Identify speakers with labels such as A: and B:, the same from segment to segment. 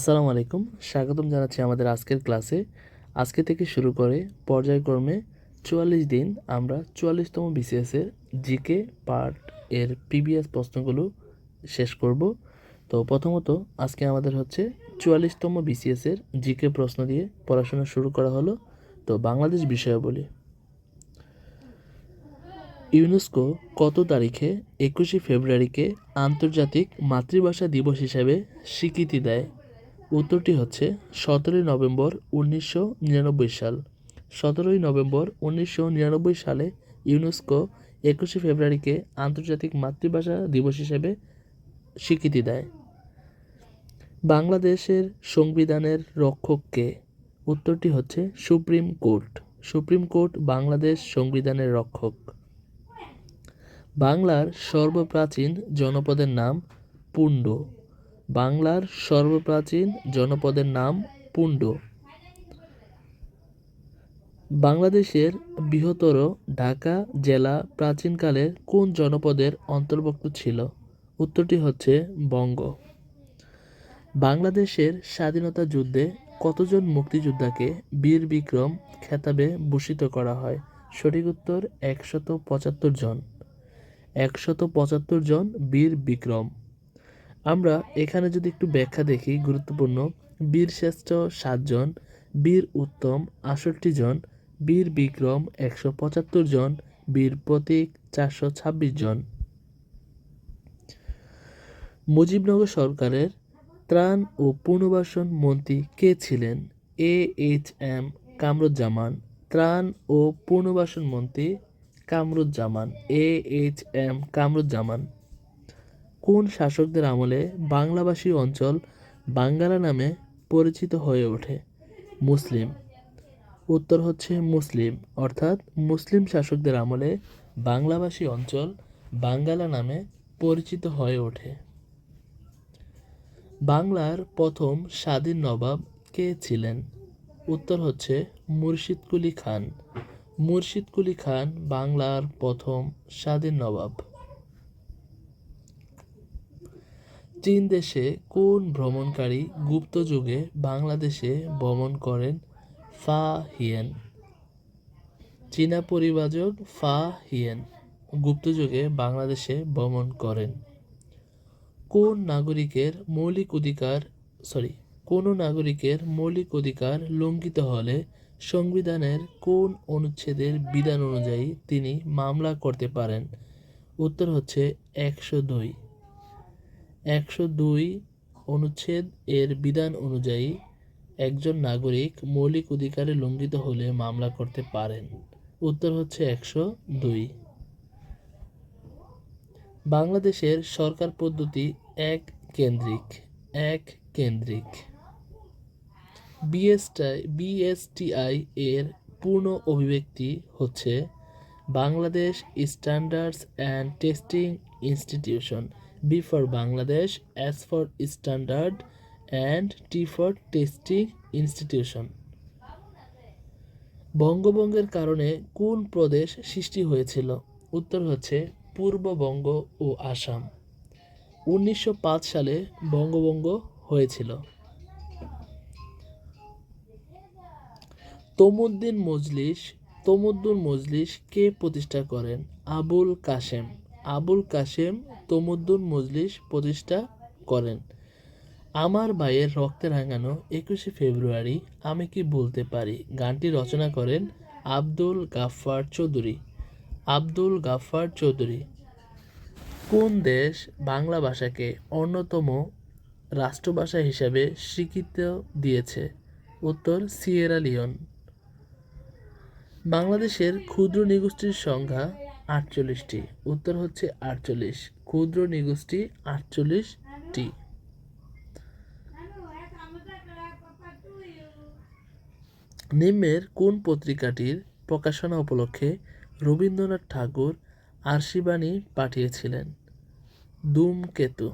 A: আসসালামু আলাইকুম। স্বাগতম জানাচ্ছি আমাদের আজকের ক্লাসে। আজকে থেকে শুরু করে পর্যায়ক্রমে চুয়াল্লিশ দিন আমরা চুয়াল্লিশতম বিসিএসের জিকে পার্ট এর পিবিএস প্রশ্নগুলো শেষ করব। তো প্রথমত আজকে আমাদের হচ্ছে চুয়াল্লিশতম বিসিএসের জিকে প্রশ্ন দিয়ে পড়াশোনা শুরু করা হলো। তো বাংলাদেশ বিষয়াবলী। ইউনেস্কো কত তারিখে একুশে ফেব্রুয়ারিকে আন্তর্জাতিক মাতৃভাষা দিবস হিসাবে স্বীকৃতি দেয়? উত্তরটি হচ্ছে সতেরোই নভেম্বর উনিশশো নিরানব্বই সাল। সতেরোই নভেম্বর উনিশশো নিরানব্বই সালে ইউনেস্কো একুশে ফেব্রুয়ারিকে আন্তর্জাতিক মাতৃভাষা দিবস হিসেবে স্বীকৃতি দেয়। বাংলাদেশের সংবিধানের রক্ষক কে উত্তরটি হচ্ছে supreme court. Supreme court Bangladesh সংবিধানের রক্ষক। বাংলার সর্বপ্রাচীন জনপদের নাম পুণ্ড। বাংলার সর্বপ্রাচীন জনপদের নাম পুণ্ড বাংলাদেশের বৃহত্তর ঢাকা জেলা প্রাচীনকালের কোন জনপদের অন্তর্ভুক্ত ছিল? উত্তরটি হচ্ছে বঙ্গ। বাংলাদেশের স্বাধীনতা যুদ্ধে কতজন মুক্তিযোদ্ধাকে বীর বিক্রম খেতাবে ভূষিত করা হয়? সঠিক উত্তর, একশত পঁচাত্তর জন। একশত পঁচাত্তর জন বীর বিক্রম। আমরা এখানে যদি একটু ব্যাখ্যা দেখি গুরুত্বপূর্ণ, বীর শ্রেষ্ঠ সাতজন, বীর উত্তম আষট্টি জন, বীর বিক্রম একশো পঁচাত্তর জন, বীর প্রতীক চারশো ছাব্বিশ জন। মুজিবনগর সরকারের ত্রাণ ও পুনর্বাসন মন্ত্রী কে ছিলেন? A H M Kamruzzaman. ত্রাণ ও পুনর্বাসন মন্ত্রী Kamruzzaman. A H M Kamruzzaman. কোন শাসকদের আমলে বাংলাভাষী অঞ্চল বাঙ্গালা নামে পরিচিত হয়ে ওঠে? মুসলিম। উত্তর হচ্ছে মুসলিম, অর্থাৎ মুসলিম শাসকদের আমলে বাংলাভাষী অঞ্চল বাঙ্গালা নামে পরিচিত হয়ে ওঠে। বাংলার প্রথম স্বাধীন নবাব কে ছিলেন? উত্তর হচ্ছে মুর্শিদকুলি খান। মুর্শিদকুলি খান বাংলার প্রথম স্বাধীন নবাব। চীন দেশে কোন ভ্রমণকারী গুপ্ত যুগে বাংলাদেশে ভ্রমণ করেন? ফা হিয়েন। চীনা পরিবাজক ফা হিয়েন গুপ্ত যুগে বাংলাদেশে ভ্রমণ করেন। কোন নাগরিকের মৌলিক অধিকার সরি কোনো নাগরিকের মৌলিক অধিকার লঙ্ঘিত হলে সংবিধানের কোন অনুচ্ছেদের বিধান অনুযায়ী তিনি মামলা করতে পারেন? উত্তর হচ্ছে একশো দুই। একশো দুই অনুচ্ছেদ এর বিধান অনুযায়ী একজন নাগরিক মৌলিক অধিকারে লঙ্ঘিত হলে মামলা করতে পারেন। উত্তর হচ্ছে একশো দুই। বাংলাদেশের সরকার পদ্ধতি এক কেন্দ্রিক এক কেন্দ্রিক। বিএসটাই, বিএসটিআই এর পূর্ণ অভিব্যক্তি হচ্ছে Bangladesh standards and testing institution. B for Bangladesh S for standard and T for testing institution বঙ্গভঙ্গের কারণে কোন প্রদেশ সৃষ্টি হয়েছিল? উত্তর হচ্ছে পূর্ববঙ্গ ও আসাম। উনিশশো পাঁচ সালে বঙ্গভঙ্গ হয়েছিল। তমুদ্দিন মজলিস তমুদ্দুন মজলিস কে প্রতিষ্ঠা করেন? আবুল কাশেম। আবুল কাশেম তমুদ্দুন মজলিস প্রতিষ্ঠা করেন। আমার ভাইয়ের রক্তে রাঙানো একুশে ফেব্রুয়ারি আমি কি বলতে পারি? গানটি রচনা করেন আব্দুল গাফফার চৌধুরী। আব্দুল গাফফার চৌধুরী। কোন দেশ বাংলা ভাষাকে অন্যতম রাষ্ট্রভাষা হিসাবে স্বীকৃতি দিয়েছে? উত্তর, সিয়েরা লিওন। বাংলাদেশের ক্ষুদ্র নিগোষ্ঠীর সংখ্যা আটচল্লিশটি। উত্তর হচ্ছে আটচল্লিশ। ক্ষুদ্র নিগোষ্ঠী আটচল্লিশটি। নিম্নের কোন পত্রিকাটির প্রকাশনা উপলক্ষে রবীন্দ্রনাথ ঠাকুর আরশিবাণী পাঠিয়েছিলেন? ধূমকেতু।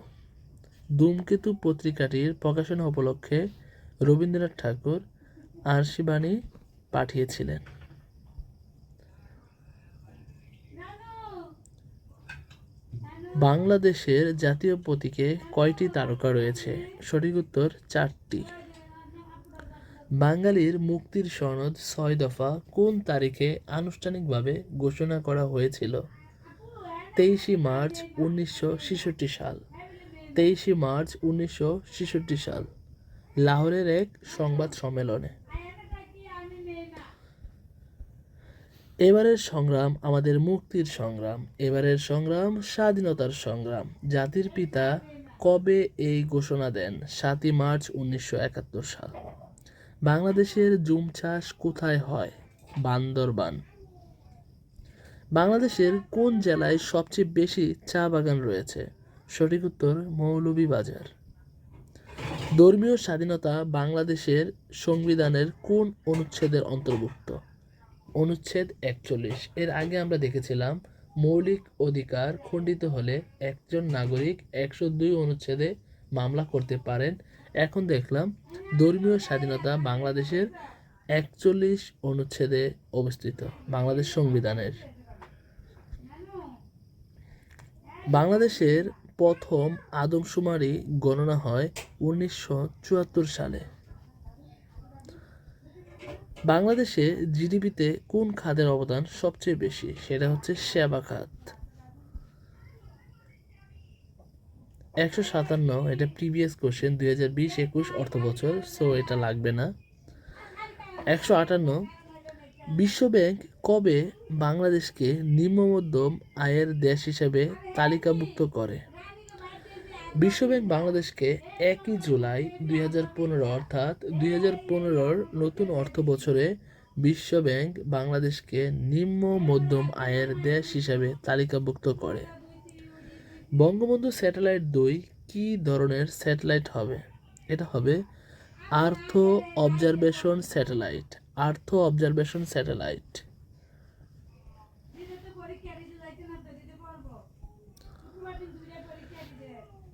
A: ধূমকেতু পত্রিকাটির প্রকাশনা উপলক্ষে রবীন্দ্রনাথ ঠাকুর আরশিবাণী পাঠিয়েছিলেন। বাংলাদেশের জাতীয় প্রতীকে কয়টি তারকা রয়েছে? সঠিক উত্তর, চারটি। বাঙালির মুক্তির সনদ ছয় দফা কোন তারিখে আনুষ্ঠানিকভাবে ঘোষণা করা হয়েছিল? তেইশে মার্চ উনিশশো ছেষট্টি সাল। তেইশে মার্চ উনিশশো ছেষট্টি সাল। লাহোরের এক সংবাদ সম্মেলনে। এবারের সংগ্রাম আমাদের মুক্তির সংগ্রাম। এবারের সংগ্রাম স্বাধীনতার সংগ্রাম। জাতির পিতা কবে এই ঘোষণা দেন? সাতই মার্চ উনিশশো একাত্তর সাল। বাংলাদেশের জুম চাষ কোথায় হয়? বান্দরবান। বাংলাদেশের কোন জেলায় সবচেয়ে বেশি চা বাগান রয়েছে? সঠিক উত্তর, মৌলভীবাজার। ধর্মীয় স্বাধীনতা বাংলাদেশের সংবিধানের কোন অনুচ্ছেদের অন্তর্ভুক্ত? অনুচ্ছেদ একচল্লিশ। এর আগে আমরা দেখেছিলাম, মৌলিক অধিকার খণ্ডিত হলে একজন নাগরিক একশো দুই অনুচ্ছেদে মামলা করতে পারেন। এখন দেখলাম, ধর্মীয় স্বাধীনতা বাংলাদেশের একচল্লিশ অনুচ্ছেদে অবস্থিত, বাংলাদেশ সংবিধানের। বাংলাদেশের প্রথম আদমশুমারি গণনা হয় উনিশশো চুয়াত্তর সালে। বাংলাদেশে জিডিপিতে কোন খাতের অবদান সবচেয়ে বেশি? সেটা হচ্ছে সেবা খাত। একশো সাতান্ন, এটা প্রিভিয়াস কোশ্চেন, দুই হাজার বিশ একুশ অর্থ বছর সো এটা লাগবে না। একশো আটান্ন, বিশ্বব্যাংক কবে বাংলাদেশকে নিম্ন মধ্যম আয়ের দেশ হিসেবে তালিকাভুক্ত করে? বিশ্বব্যাংক বাংলাদেশকে একই জুলাই দুই অর্থাৎ দুই হাজার নতুন অর্থ বছরে বিশ্বব্যাংক বাংলাদেশকে নিম্ন মধ্যম আয়ের দেশ হিসাবে তালিকাভুক্ত করে। বঙ্গবন্ধু স্যাটেলাইট দুই কী ধরনের স্যাটেলাইট হবে? এটা হবে earth observation satellite. Earth observation satellite.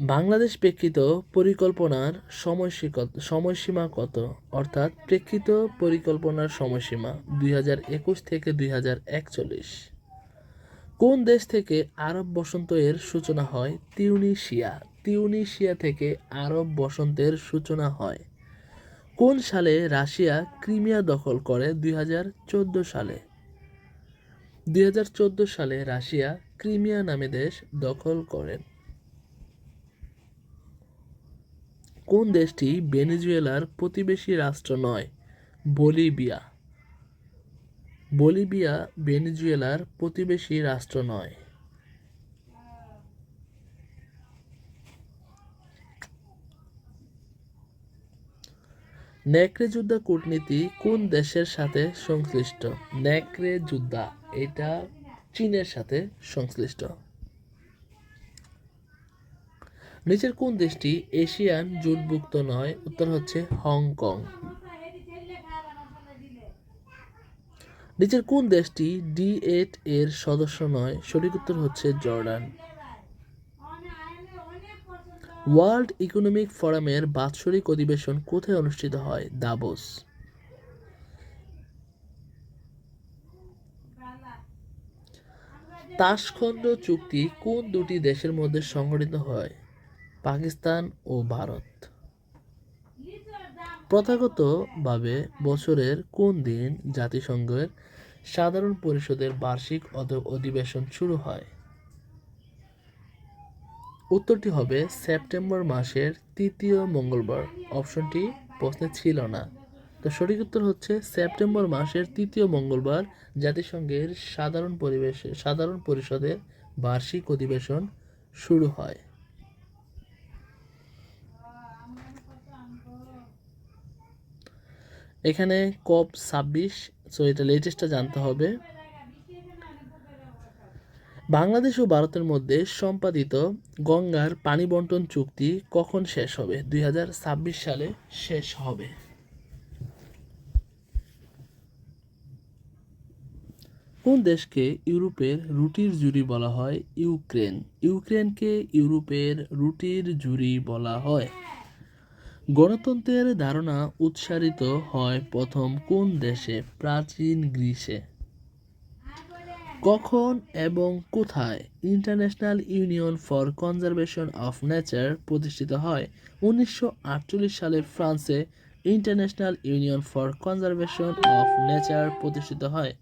A: Bangladesh প্রেক্ষিত পরিকল্পনার সময়সীকত সময়সীমা কত? অর্থাৎ প্রেক্ষিত পরিকল্পনার সময়সীমা দুই হাজার একুশ থেকে দুই হাজার একচল্লিশ। কোন দেশ থেকে আরব বসন্ত এর সূচনা হয়? তিউনিশিয়া। তিউনিশিয়া থেকে আরব বসন্তের সূচনা হয় কোন সালে রাশিয়া ক্রিমিয়া দখল করে? দুই হাজার চোদ্দ সালে। দুই হাজার চোদ্দ সালে রাশিয়া ক্রিমিয়া নামে দেশ দখল করেন। কোন দেশটি ভেনেজুয়েলার প্রতিবেশী রাষ্ট্র নয়? বলিভিয়া। বলিভিয়া ভেনেজুয়েলার প্রতিবেশী রাষ্ট্র নয়। নেকড়ে যুদ্ধা কূটনীতি কোন দেশের সাথে সংশ্লিষ্ট? নেকড়ে যুদ্ধা এটা চীনের সাথে সংশ্লিষ্ট। নিচের কোন দেশটি এশিয়ান জোটভুক্ত নয়? উত্তর হচ্ছে হংকং। নিচের কোন দেশটি ডি এইট এর সদস্য নয়? সঠিক উত্তর হচ্ছে জর্ডান। ওয়ার্ল্ড ইকোনমিক ফোরামের বাৎসরিক অধিবেশন কোথায় অনুষ্ঠিত হয়? দাবোস। তাসখণ্ড চুক্তি কোন দুটি দেশের মধ্যে সংগঠিত হয়? পাকিস্তান ও ভারত। প্রথাগতভাবে বছরের কোন দিন জাতিসংঘের সাধারণ পরিষদের বার্ষিক অধ- অধিবেশন শুরু হয়? উত্তরটি হবে সেপ্টেম্বর মাসের তৃতীয় মঙ্গলবার। অপশনটি প্রশ্নে ছিল না। তো সঠিক উত্তর হচ্ছে সেপ্টেম্বর মাসের তৃতীয় মঙ্গলবার জাতিসংঘের সাধারণ পরিবেশে সাধারণ পরিষদের বার্ষিক অধিবেশন শুরু হয়। এখানে কপ ছাব্বিশ সো এটা লেটেস্টটা জানতে হবে। বাংলাদেশ ও ভারতের মধ্যে সম্পাদিত গঙ্গার পানি বন্টন চুক্তি কখন শেষ হবে? দুই হাজার ছাব্বিশ সালে শেষ হবে। কোন দেশকে ইউরোপের রুটির জুরি বলা হয়? ইউক্রেন। ইউক্রেনকে ইউরোপের রুটির জুরি বলা হয়। গণতন্ত্রের ধারণা উৎসারিত হয় প্রথম কোন দেশে? প্রাচীন গ্রিসে। কখন এবং কোথায় international union for conservation of nature প্রতিষ্ঠিত হয়? উনিশশো আটচল্লিশ সালে ফ্রান্সে international union for conservation of nature প্রতিষ্ঠিত হয়।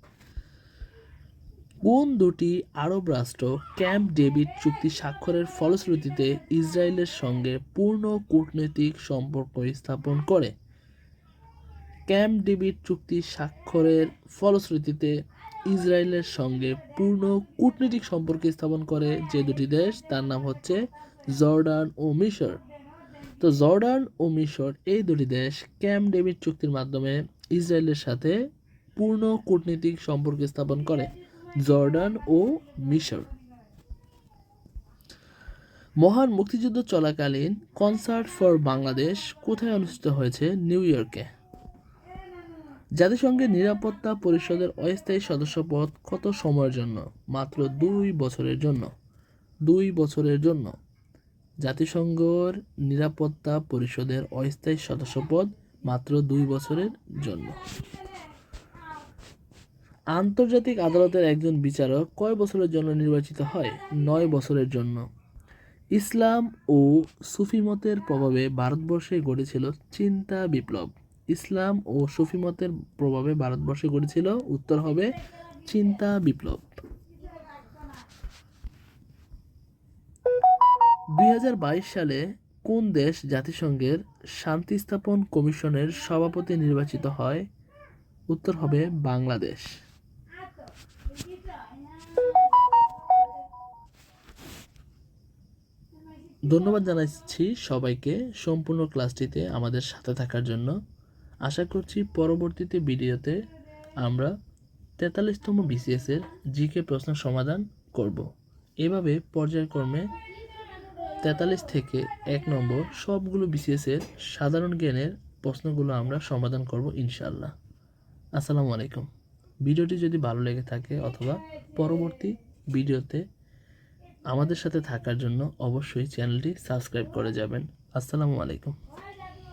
A: কোন দুটি আরব রাষ্ট্র ক্যাম্প ডেভিড চুক্তি স্বাক্ষরের ফলশ্রুতিতে ইসরায়েলের সঙ্গে পূর্ণ কূটনৈতিক সম্পর্ক স্থাপন করে? ক্যাম্প ডেভিড চুক্তি স্বাক্ষরের ফলশ্রুতিতে ইসরায়েলের সঙ্গে পূর্ণ কূটনৈতিক সম্পর্ক স্থাপন করে যে দুটি দেশ, তার নাম হচ্ছে জর্ডান ও মিশর। তো জর্ডান ও মিশর, এই দুটি দেশ ক্যাম্প ডেভিড চুক্তির মাধ্যমে ইসরায়েলের সাথে পূর্ণ কূটনৈতিক সম্পর্ক স্থাপন করে। জর্ডান ও মিশর। মহান মুক্তিযুদ্ধ চলাকালীন কনসার্ট ফর বাংলাদেশ কোথায় অনুষ্ঠিত হয়েছে? নিউ ইয়র্কে। জাতিসংঘের নিরাপত্তা পরিষদের অস্থায়ী সদস্যপদ কত সময়ের জন্য? মাত্র দুই বছরের জন্য। দুই বছরের জন্য। জাতিসংঘের নিরাপত্তা পরিষদের অস্থায়ী সদস্যপদ মাত্র দুই বছরের জন্য। আন্তর্জাতিক আদালতের একজন বিচারক কয় বছরের জন্য নির্বাচিত হয়? নয় বছরের জন্য। ইসলাম ও সুফিমতের প্রভাবে ভারতবর্ষে গড়েছিল চিন্তা বিপ্লব। ইসলাম ও সুফিমতের প্রভাবে ভারতবর্ষে গড়েছিল, উত্তর হবে চিন্তা বিপ্লব। দুই হাজার বাইশ সালে কোন দেশ জাতিসংঘের শান্তি স্থাপন কমিশনের সভাপতি নির্বাচিত হয়? উত্তর হবে বাংলাদেশ। ধন্যবাদ জানাচ্ছি সবাইকে সম্পূর্ণ ক্লাসটিতে আমাদের সাথে থাকার জন্য। আশা করছি পরবর্তীতে ভিডিওতে আমরা তেতাল্লিশতম বিসিএসের জিকে প্রশ্ন সমাধান করব। এভাবে পর্যায়ক্রমে তেতাল্লিশ থেকে এক নম্বর সবগুলো বিসিএসের সাধারণ জ্ঞানের প্রশ্নগুলো আমরা সমাধান করব ইনশাল্লাহ আসসালামু আলাইকুম। ভিডিওটি যদি ভালো লেগে থাকে অথবা পরবর্তী ভিডিওতে আমাদের সাথে থাকার জন্য অবশ্যই চ্যানেলটি সাবস্ক্রাইব করে যাবেন। আসসালামু আলাইকুম।